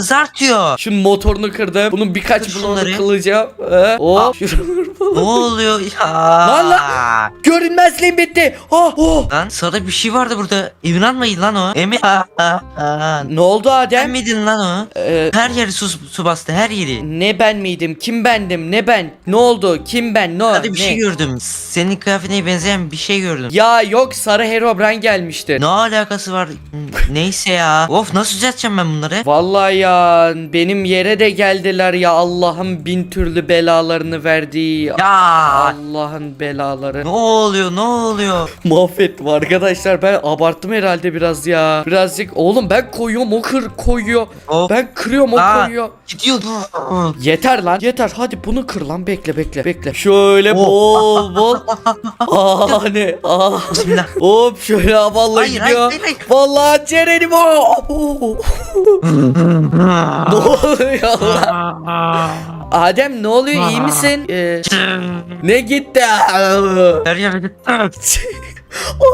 kızartıyor. Şunun motorunu kırdım. Bunun birkaç Kır bloğunu şunları. kılacağım. Ee, oh. şuraları Ne oluyor ya? Lan lan. Görünmezliğim bitti. Oh, oh. Lan sırada bir şey vardı burada. İnanmayın lan o. Emin. Ne oldu Sen Adem? miydin lan o? Ee, Her yeri su, su bastı her yeri. ne ben miydim? Kim bendim? Ne ben? Ne oldu? Kim ben? Ne? Hadi bir ne? şey gördüm. Senin kıyafetine benzeyen bir şey gördüm. Ya yok sarı Herobrine gelmişti. Ne alakası var? Neyse ya. Of nasıl düzelteceğim ben bunları? Vallahi ya benim yere de geldiler ya Allah'ın bin türlü belalarını verdiği Ya. Allah'ın belaları. Ne oluyor ne oluyor? Mahvettim arkadaşlar ben abarttım herhalde biraz ya. Birazcık oğlum ben koyuyorum o kır koyuyor. Hop. Ben kırıyorum o Aa. koyuyor. Gidiyor. Yeter lan yeter hadi bunu kır lan bekle bekle bekle. Şöyle Oh. bol bol. Aa ne aa. Bismillah. Hop şöyle vallahi Hayır, gidiyor. hayır, hayır, hayır. Vallahi Ceren'im o. ne oluyor lan? Adem ne oluyor iyi misin? Ee, ne gitti? Her yere gitti.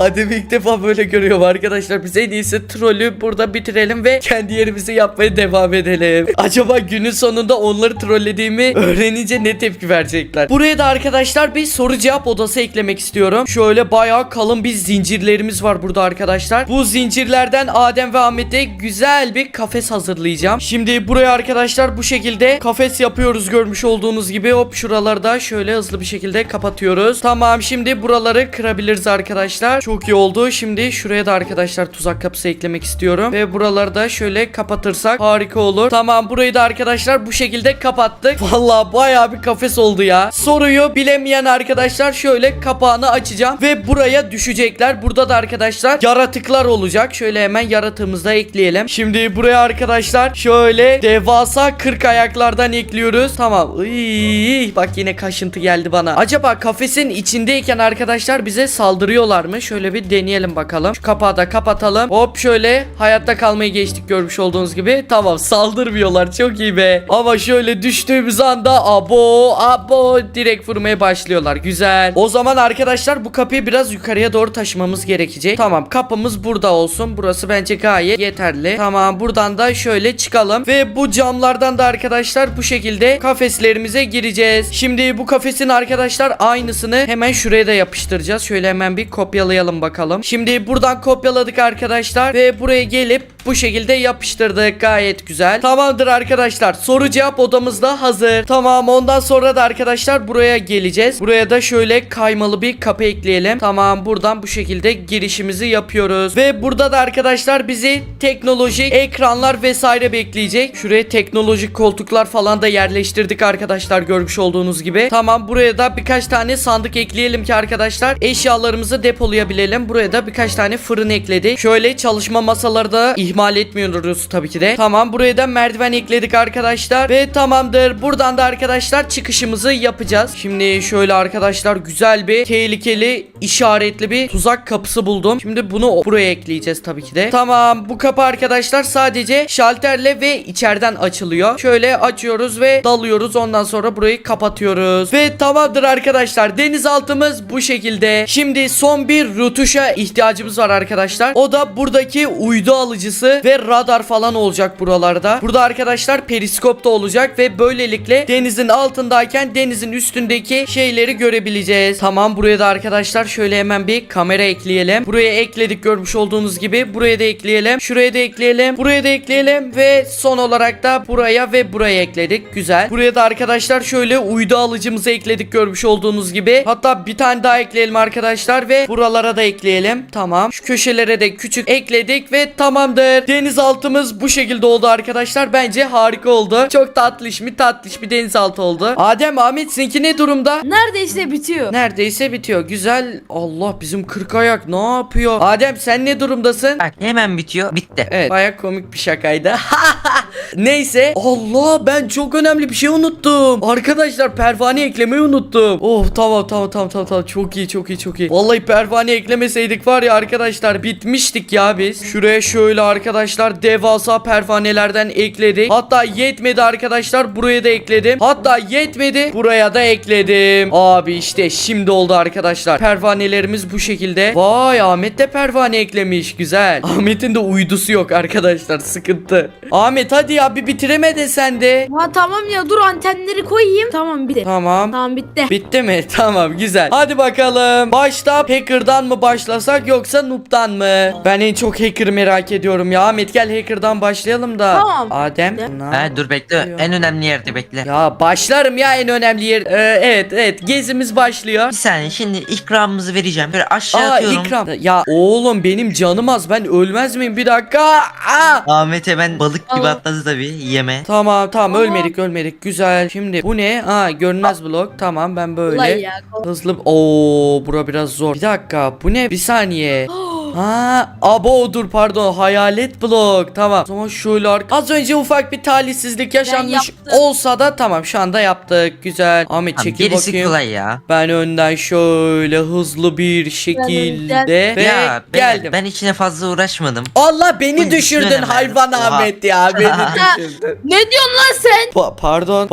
Adem ilk defa böyle görüyorum arkadaşlar. Biz en iyisi trolü burada bitirelim ve kendi yerimizi yapmaya devam edelim. Acaba günün sonunda onları trollediğimi öğrenince ne tepki verecekler? Buraya da arkadaşlar bir soru cevap odası eklemek istiyorum. Şöyle bayağı kalın bir zincirlerimiz var burada arkadaşlar. Bu zincirlerden Adem ve Ahmet'e güzel bir kafes hazırlayacağım. Şimdi buraya arkadaşlar bu şekilde kafes yapıyoruz görmüş olduğunuz gibi. Hop şuraları da şöyle hızlı bir şekilde kapatıyoruz. Tamam şimdi buraları kırabiliriz arkadaşlar. Çok iyi oldu. Şimdi şuraya da arkadaşlar tuzak kapısı eklemek istiyorum. Ve buraları da şöyle kapatırsak harika olur. Tamam burayı da arkadaşlar bu şekilde kapattık. Vallahi bayağı bir kafes oldu ya. Soruyu bilemeyen arkadaşlar şöyle kapağını açacağım. Ve buraya düşecekler. Burada da arkadaşlar yaratıklar olacak. Şöyle hemen yaratığımızı da ekleyelim. Şimdi buraya arkadaşlar şöyle devasa 40 ayaklardan ekliyoruz. Tamam. Iy, bak yine kaşıntı geldi bana. Acaba kafesin içindeyken arkadaşlar bize saldırıyorlar mı? Şöyle bir deneyelim bakalım. Şu kapağı da kapatalım. Hop şöyle hayatta kalmayı geçtik görmüş olduğunuz gibi. Tamam saldırmıyorlar. Çok iyi be. Ama şöyle düştüğümüz anda abo abo direkt vurmaya başlıyorlar. Güzel. O zaman arkadaşlar bu kapıyı biraz yukarıya doğru taşımamız gerekecek. Tamam kapımız burada olsun. Burası bence gayet yeterli. Tamam buradan da şöyle çıkalım. Ve bu camlardan da arkadaşlar bu şekilde kafeslerimize gireceğiz. Şimdi bu kafesin arkadaşlar aynısını hemen şuraya da yapıştıracağız. Şöyle hemen bir kopyalayalım bakalım. Şimdi buradan kopyaladık arkadaşlar. Ve buraya gelip bu şekilde yapıştırdık. Gayet güzel. Tamamdır arkadaşlar. Soru cevap odamız da hazır. Tamam ondan sonra da arkadaşlar buraya geleceğiz. Buraya da şöyle kaymalı bir kapı ekleyelim. Tamam buradan bu şekilde girişimizi yapıyoruz. Ve burada da arkadaşlar bizi teknolojik ekranlar vesaire bekleyecek. Şuraya teknolojik koltuklar falan da yerleştirdik arkadaşlar görmüş olduğunuz gibi. Tamam buraya da birkaç tane sandık ekleyelim ki arkadaşlar eşyalarımızı depolayabilelim. Buraya da birkaç tane fırın ekledik. Şöyle çalışma masaları da ihmal etmiyoruz tabii ki de. Tamam buraya da merdiven ekledik arkadaşlar. Ve tamamdır. Buradan da arkadaşlar çıkışımızı yapacağız. Şimdi şöyle arkadaşlar güzel bir tehlikeli işaretli bir tuzak kapısı buldum. Şimdi bunu buraya ekleyeceğiz tabii ki de. Tamam bu kapı arkadaşlar sadece şalterle ve içeriden açılıyor. Şöyle açıyoruz ve dalıyoruz. Ondan sonra burayı kapatıyoruz. Ve tamamdır arkadaşlar. Denizaltımız bu şekilde. Şimdi son bir rutuşa ihtiyacımız var arkadaşlar. O da buradaki uydu alıcısı ve radar falan olacak buralarda. Burada arkadaşlar periskop da olacak ve böylelikle denizin altındayken denizin üstündeki şeyleri görebileceğiz. Tamam buraya da arkadaşlar şöyle hemen bir kamera ekleyelim. Buraya ekledik görmüş olduğunuz gibi. Buraya da ekleyelim. Şuraya da ekleyelim. Buraya da ekleyelim ve son olarak da buraya ve buraya ekledik. Güzel. Buraya da arkadaşlar şöyle uydu alıcımızı ekledik görmüş olduğunuz gibi. Hatta bir tane daha ekleyelim arkadaşlar ve buralara da ekleyelim. Tamam. Şu köşelere de küçük ekledik ve tamamdır. Denizaltımız bu şekilde oldu arkadaşlar. Bence harika oldu. Çok tatlış mi tatlış bir denizaltı oldu. Adem Ahmet sizinki ne durumda? Neredeyse bitiyor. Neredeyse bitiyor. Güzel. Allah bizim kırk ayak ne yapıyor? Adem sen ne durumdasın? Bak hemen bitiyor. Bitti. Evet baya komik bir şakaydı. Neyse. Allah ben çok önemli bir şey unuttum. Arkadaşlar pervane eklemeyi unuttum. Oh tamam tamam tamam tamam tamam çok iyi çok iyi çok iyi. Vallahi pervane eklemeseydik var ya arkadaşlar bitmiştik ya biz. Şuraya şöyle arkadaşlar devasa pervanelerden ekledik. Hatta yetmedi arkadaşlar buraya da ekledim. Hatta yetmedi buraya da ekledim. Abi işte şimdi oldu arkadaşlar. Pervanelerimiz bu şekilde. Vay Ahmet de pervane eklemiş güzel. Ahmet'in de uydusu yok arkadaşlar sıkıntı. Ahmet hadi ya bir bitiremedin sen de. Ha tamam ya dur antenleri koyayım. Tamam bitti. Tamam. Tamam bitti. Bitti mi? Tamam güzel. Hadi bakalım. Başta hacker'dan mı başlasak yoksa noob'dan mı? Ben en çok hacker merak ediyorum ya. Ahmet gel hacker'dan başlayalım da. Tamam. Adem. De. ne Ha dur bekle. yapıyor? En önemli yerde bekle. Ya başlarım ya en önemli yer. Ee, evet evet gezimiz başlıyor. Bir saniye şimdi ikramımızı vereceğim. Böyle aşağı Aa atıyorum. ikram. Ya oğlum benim canım az. Ben ölmez miyim? Bir dakika. Aa. Ahmet'e ben balık gibi Allah. atladı tabii yeme. Tamam tamam Aa. ölmedik ölmedik güzel. Şimdi bu ne? Aa görünmez blok. Tamam ben böyle. Kolay ya. Hızlı. Oo bura biraz zor. Bir dakika bu ne? Bir saniye. Ha, abo dur pardon hayalet blok tamam. O zaman şöyle arka- Az önce ufak bir talihsizlik yaşanmış yaptım. olsa da tamam şu anda yaptık güzel. Ahmet Tamam, çekil gerisi bakayım. kolay ya. Ben önden şöyle hızlı bir şekilde ve ya ben, geldim. ben içine fazla uğraşmadım. Allah beni düşürdün hayvan. Oha. Ahmet ya beni düşürdün. Ne diyorsun lan sen? Pa- pardon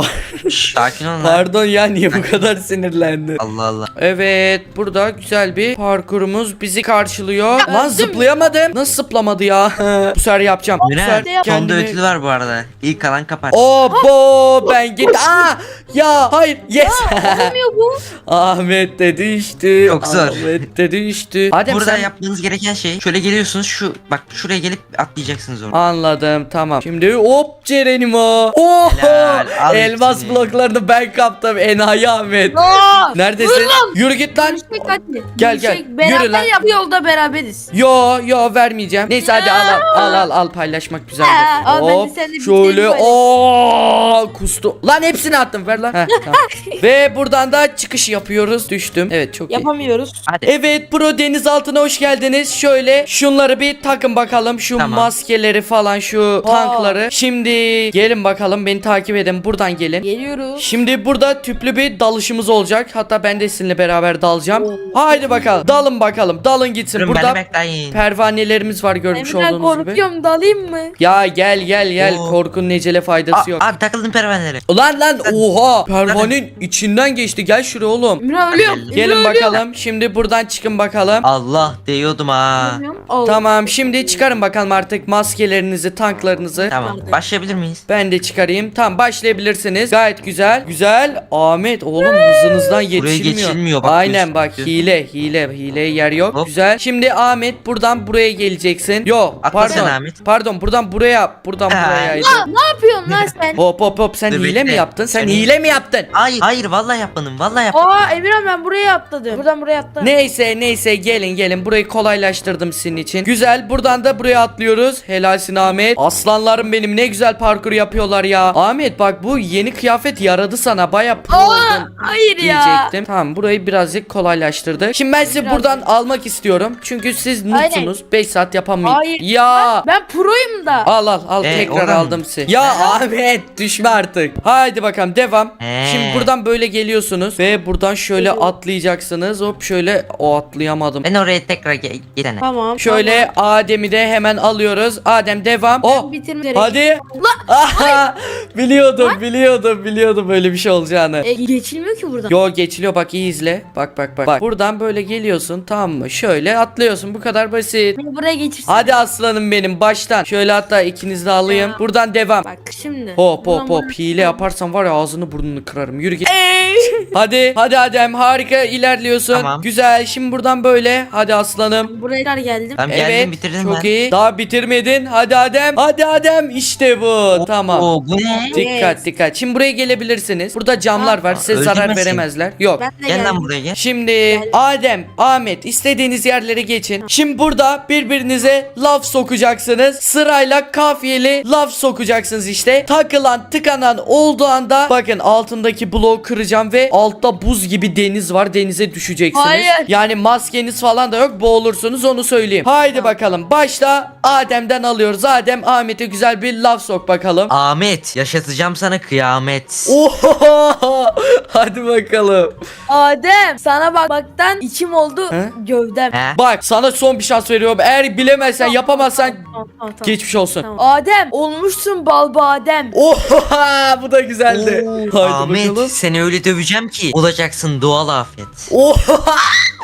Sakin ol lan. pardon ya niye bu kadar sinirlendin? Allah Allah. Evet burada güzel bir parkurumuz bizi karşılıyor. Lan öldüm. zıplayamadım. Nasıl zıplamadı ya? bu sefer yapacağım. Bu sefer Mine sonda kendimi... ödül var bu arada. İlk kalan kapar. Obo ben git. Aa ya hayır yes. Olmuyor bu. Ahmet de düştü. Çok zor. Ahmet de düştü. Adem Burada sen yapmanız gereken şey şöyle geliyorsunuz şu bak şuraya gelip atlayacaksınız orada. Anladım tamam. Şimdi hop Cerenimo. Oho. Helal, al Elmas hepsini. bloklarını ben kaptım. Enayi Ahmet. Aa! Neredesin? Yürü git lan. Görüşmek hadi. Gel, gel. Görüşmek. Beraber Yürü lan. yap yolda beraberiz. Yo yo vermeyeceğim. Neyse hadi al al al al, al paylaşmak ben de Hop seninle bir şöyle şey o kustu. Lan hepsini attım ver lan. Heh, tamam. Ve buradan da çıkış yapıyoruz. Düştüm. Evet çok iyi. Yapamıyoruz. Hadi. Evet bro denizaltına hoş geldiniz. Şöyle şunları bir takın bakalım. Şu Tamam. maskeleri falan şu tankları. Şimdi gelin bakalım beni takip edin. Buradan gelin. Geliyoruz. Şimdi burada tüplü bir dalışımız olacak. Hatta ben de sizinle beraber dalacağım. Oo. Haydi bakalım. Dalın bakalım. Dalın gitsin. Durun Burada bekleyin. pervanelerimiz var görmüş Emre olduğunuz gibi. korkuyorum dalayım mı? Ya gel gel gel. Oo. Korkunun necele faydası Aa, yok. abi takıldım pervanelere. Ulan lan oha. Pervanenin içinden geçti. Gel şuraya oğlum. Emre ölüyorum. Geldim. Emre Gelin ölüyorum. bakalım. Şimdi buradan çıkın bakalım. Allah değiyordum ha. Ölüyorum. Tamam şimdi çıkarın bakalım artık maskelerinizi, tanklarınızı. Tamam başlayabilir miyiz? Ben de çıkarayım. Tamam başlayabilirsiniz. Gayet güzel. Güzel. Ahmet oğlum hızınızdan yetişilmiyor. geçilmiyor, bak, Aynen bak hile hile hile yer yok. Hop. Güzel. Şimdi Ahmet buradan buraya geleceksin. Yo Atla pardon. sen Ahmet. Pardon buradan buraya buradan Ha. burayaydı. Aa, ne yapıyorsun lan sen? Hop hop hop sen Dur, hile mi bekle. yaptın? Sen Seni- hile mi yaptın? Hayır hayır vallahi yapmadım vallahi yapmadım. Aa Emirhan ben buraya atladım. Buradan buraya atladım. Neyse neyse gelin gelin burayı kolaylaştırdım sizin için. Güzel buradan da buraya atlıyoruz. Helalsin Ahmet. Aslanlarım benim ne güzel parkur yapıyorlar ya. Ahmet bak bu yeni kıyafet yaradı sana baya pro Aa, oldun hayır ya. diyecektim. Tamam burayı birazcık kolaylaştırdı. Şimdi ben sizi Biraz. buradan almak istiyorum. Çünkü siz Aynen. noobsunuz. 5 saat yapamayın. Hayır. Ya. Ben proyum da. Al al al E, tekrar oradan mı? aldım sizi. Ya Ahmet düşme artık. Haydi bakalım devam. He. Şimdi buradan böyle geliyorsunuz ve buradan şöyle atlayacaksınız. Hop şöyle o atlayamadım. Ben oraya tekrar ge- gidene. Tamam. Şöyle Adem'i de hemen alıyoruz. Adem devam. O bitirmek hadi. Aha, biliyordum biliyordum biliyordum böyle bir şey olacağını. E, geçilmiyor ki buradan. Yo geçiliyor bak iyi izle. Bak bak bak. Bak buradan böyle geliyorsun tamam mı? Şöyle atlıyorsun bu kadar basit. Beni buraya geçirsin. Hadi aslanım benim baştan. Şöyle hatta ikinizi de alayım. Ya. Buradan devam. Bak şimdi. Hop hop hop hile yaparsan var ya ağzını burnunu kırarım. Yürü git. Hadi hadi Adem harika ilerliyorsun. Tamam. Güzel şimdi buradan böyle. Hadi aslanım. Buraya kadar geldim. Tamam Evet geldim bitirdim çok ben. iyi. Daha bitirmedin. Hadi Adem. Hadi Adem işte bu. tamam. Oo, bu ne? Dikkat dikkat. Şimdi buraya gelebilirsiniz. Burada camlar var. Size zarar öldürmesin. veremezler. Yok. Ben de Gel lan geldim. buraya gel. Şimdi Adem, Ahmet istediğiniz yerlere geçin. Şimdi burada birbirinize laf sokacaksınız. Sırayla kafiyeli laf sokacaksınız işte. Takılan, tıkanan olduğu anda bakın altındaki bloğu kıracağım ve altta buz gibi deniz var. Denize düşeceksiniz. Hayır. Yani maskeniz falan da yok. Boğulursunuz onu söyleyeyim. Haydi bakalım. Başta Adem'den alıyoruz. Adem Ahmet'e güzel bir laf sok bakalım. Ahmet yaşatacağım sana kıyamet. Oho! Hadi bakalım. Adem sana bak baktan içim oldu He? gövdem. He? Bak sana son bir şans veriyorum. Eğer bilemezsen yapamazsan Tamam, tamam, tamam. geçmiş olsun. Tamam. Adem olmuşsun bal badem. Oha bu da güzeldi. Oo, Haydi Ahmet bakalım. seni öyle döveceğim ki olacaksın doğal afet. Oha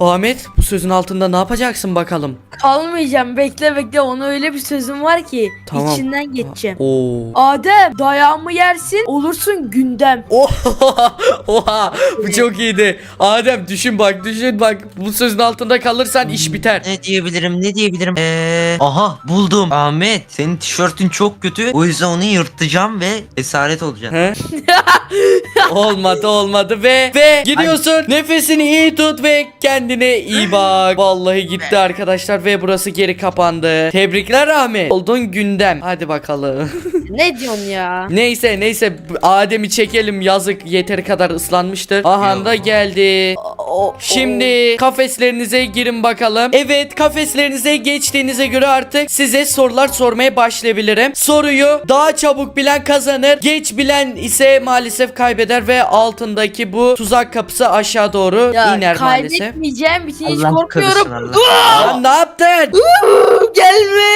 Ahmet bu sözün altında ne yapacaksın bakalım? Kalmayacağım bekle bekle ona öyle bir sözüm var ki Tamam. içinden geçeceğim. Oo. Adem dayağımı yersin olursun gündem. Oha, oha bu çok iyiydi. Adem düşün bak düşün bak bu sözün altında kalırsan iş biter. Ne diyebilirim ne diyebilirim? Eee aha buldum. Ahmet senin tişörtün çok kötü. O yüzden onu yırtacağım ve esaret olacaksın. He? olmadı olmadı ve ve gidiyorsun nefesini iyi tut ve kendine iyi bak. Vallahi gitti arkadaşlar ve burası geri kapandı. Tebrikler Ahmet. Oldun gündem. Hadi bakalım. ne diyorsun ya? neyse neyse Adem'i çekelim yazık yeteri kadar ıslanmıştır. Aha da geldi. O- Şimdi kafeslerinize girin bakalım. Evet kafeslerinize geçtiğinize göre artık size sorular sormaya başlayabilirim. Soruyu daha çabuk bilen kazanır. Geç bilen ise maalesef kaybeder ve altındaki bu tuzak kapısı aşağı doğru ya, iner maalesef. kaybetmeyeceğim için hiç Allah korkmuyorum. korusun Allah. Lan ne yaptın? Gelme.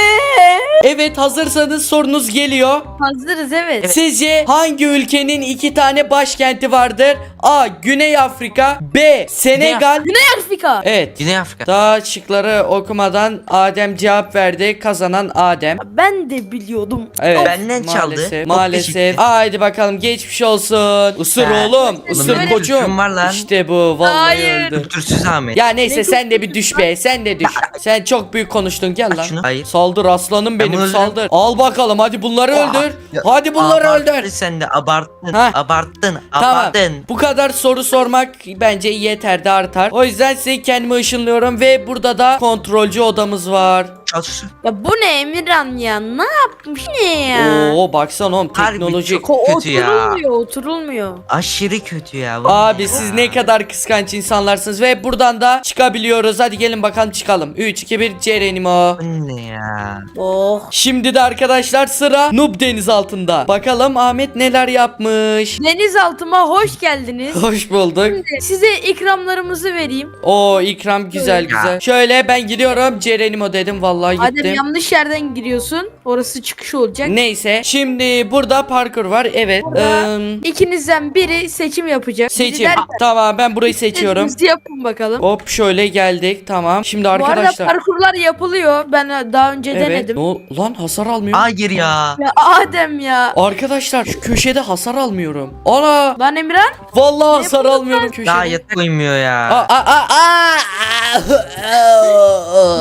Evet hazırsanız sorunuz geliyor. Hazırız evet. Sizce hangi ülkenin iki tane başkenti vardır? A. Güney Afrika B. Senegal Güney Afrika. Evet Güney Afrika. Daha şıkları okumadan Adem cevap verdi. Kazanan Adem. Ben de biliyordum. Evet. Benden çaldı. Maalesef. Çok Maalesef. teşekkür. Haydi bakalım geçmiş olsun. Isır Ha. oğlum. Isır benim koçum. suçum var lan. İşte bu. Vallahi Hayır. öldü. Kültürsüz Ahmet. Ya neyse Ne sen de bir düş be. Sen de düş. Sen çok büyük konuştun. Gel lan. şunu. Hayır. Saldır aslanım benim bunu öldürürüm. saldır. Al bakalım hadi bunları öldür. Ya, Hadi bunları Abarttın öldür. Sen de abarttın. Ha. Abarttın. Tamam. Abarttın. Bu kadar soru sormak bence yeter de artar. O yüzden size kendimi ışınlıyorum ve burada da kontrolcü odamız var. Çalışsın. Ya bu ne Emirhan ya? Ne yapmış ne ya? Oo baksana oğlum Harbi teknoloji. çok- Ko- kötü ya. Oturulmuyor oturulmuyor. Aşırı kötü ya. Abi siz ne kadar kıskanç insanlarsınız ve buradan da çıkabiliyoruz. Hadi gelin bakalım çıkalım. 3 2 1 Cerenimo. Bu ne ya? Oh. Şimdi de arkadaşlar sıra Noob deniz altında. Bakalım Ahmet neler yapmış. Denizaltıma hoş geldiniz. Hoş bulduk. Şimdi size ikramlarımızı vereyim. O ikram güzel güzel. Şöyle ben gidiyorum Cerenimo dedim vallahi Adem gittim. yanlış yerden giriyorsun. Orası çıkış olacak. Neyse şimdi burada parkur var evet. Burada Im, İkinizden biri seçim yapacak. Seçim. der- Tamam ben burayı seçiyorum. Siz yapın bakalım. Hop şöyle geldik tamam. Şimdi Bu arada arkadaşlar. parkurlar yapılıyor. Ben daha önce Evet. denedim. Ne ol- Lan hasar almıyor. Hayır ya. Ya Adem ya. Arkadaşlar şu köşede hasar almıyorum. Ana Lan Emirhan. vallahi hasar almıyorum köşede. Daha yatak uymuyor ya. Aa, aa, aa, aa.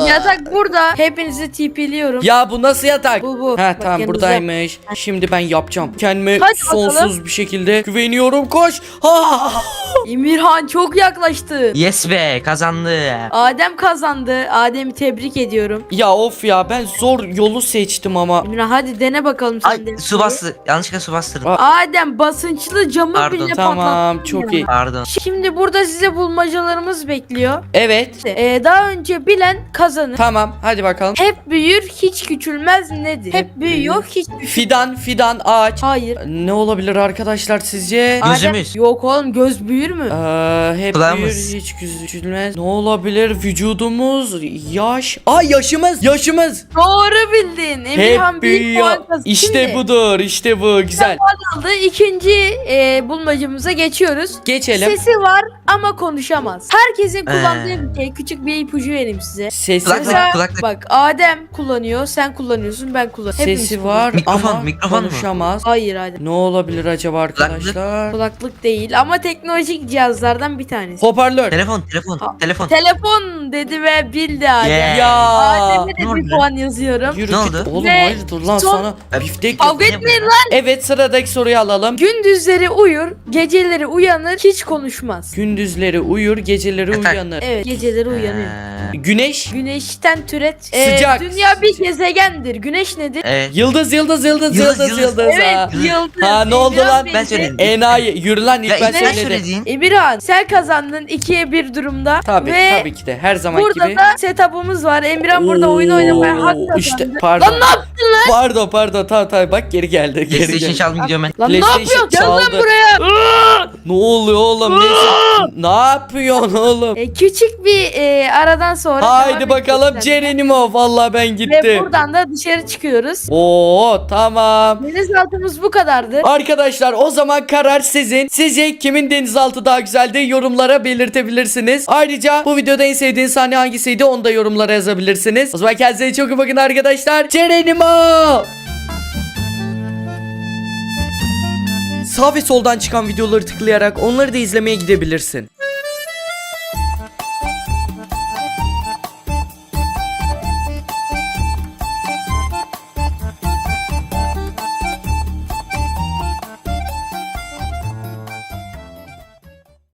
Yatak burada. Hepinizi TP'liyorum. Ya bu nasıl yatak? Bu bu. Ha Bak tamam buradaymış. Şimdi ben yapacağım. Kendime Hadi sonsuz bakalım. bir şekilde güveniyorum. Koş. Ha! Emirhan çok yaklaştı. Yes be kazandı. Adem kazandı. Adem'i tebrik ediyorum. Ya of ya ben zor yolu seçtim ama. Emirhan hadi dene bakalım sen Ay de. su bastı. Yanlışlıkla su bastırdım. Aa, Adem basınçlı camı Pardon. bile Tamam çok iyi. Pardon. Şimdi burada size bulmacalarımız bekliyor. Evet. Ee, daha önce bilen kazanır. Tamam hadi bakalım. Hep büyür hiç küçülmez nedir? Hep büyüyor hiç küçülmez. Fidan fidan ağaç. Hayır. Ne olabilir arkadaşlar sizce? Adem- Gözümüz. Yok oğlum göz büyür mü? Ee, hep Kulağımız. büyür hiç küçülmez. Ne olabilir? Vücudumuz, yaş. Aa yaşımız, yaşımız. Doğru bildin. Emirhan Hep bir büyüyor. puan kazandı. İşte Şimdi budur, işte bu. Güzel. kaldı. İkinci e, bulmacamıza geçiyoruz. Geçelim. Sesi var ama konuşamaz. Herkesin kullandığı Ee. bir şey. Küçük bir ipucu vereyim size. Sesi Kulaklık. Mesela kulaklık. bak Adem kullanıyor, sen kullanıyorsun, ben kullanıyorum. Hepimiz Sesi kullanıyoruz. var Mikrofon, ama mikrofon mu? konuşamaz. Hayır Adem. Ne olabilir acaba arkadaşlar? Kulaklık değil ama teknolojik cihazlardan bir tanesi. Hoparlör. Telefon telefon Aa, telefon. Telefon dedi ve bildi Adem. Yeah. Ya. Adem'e Ne de oldu bir puan yazıyorum. Yürü Ne git. oldu? Oğlum Ve hayırdır lan son- sana biftek. Kavga etmeyin lan. Evet sıradaki soruyu alalım. Gündüzleri uyur, geceleri uyanır, hiç konuşmaz. Gündüzleri uyur, geceleri Yatak. uyanır. Evet, geceleri uyanıyor. Ee, Güneş. Güneşten türet. Ee, Sıcak. dünya bir gezegendir. Güneş nedir? Evet. Yıldız yıldız yıldız Yıldız, yıldız yıldız. yıldız. Evet, yıldız. Ha, ne oldu lan? Ben söyledim. Enayi yürü lan ilk Ya ben ilk sen söyledim. söyledin. Emirhan sen kazandın ikiye bir durumda. Tabii Ve tabii ki de her zaman burada gibi. da setup'ımız var. Emirhan burada oyun oynamaya hak kazandı. İşte pardon. Lan ne yaptın lan? Pardon pardon tamam tamam bak geri geldi geri PlayStation geldi. çaldım gidiyorum ben. Lan ne PlayStation yapıyorsun? Gel lan çaldı. buraya. Ne oluyor oğlum neyse. ne yapıyorsun oğlum? E, küçük bir e, aradan sonra Haydi devam bakalım edeceğiz. Cerenimo vallahi ben Ve gittim. buradan da dışarı çıkıyoruz. Oo tamam. Denizaltımız bu kadardır. Arkadaşlar o zaman karar sizin. Sizce kimin denizaltı daha güzeldi yorumlara belirtebilirsiniz. Ayrıca bu videoda en sevdiğiniz sahne hangisiydi onu da yorumlara yazabilirsiniz. O zaman kendinize çok iyi bakın arkadaşlar. Cerenimo! Sağ ve soldan çıkan videoları tıklayarak onları da izlemeye gidebilirsin.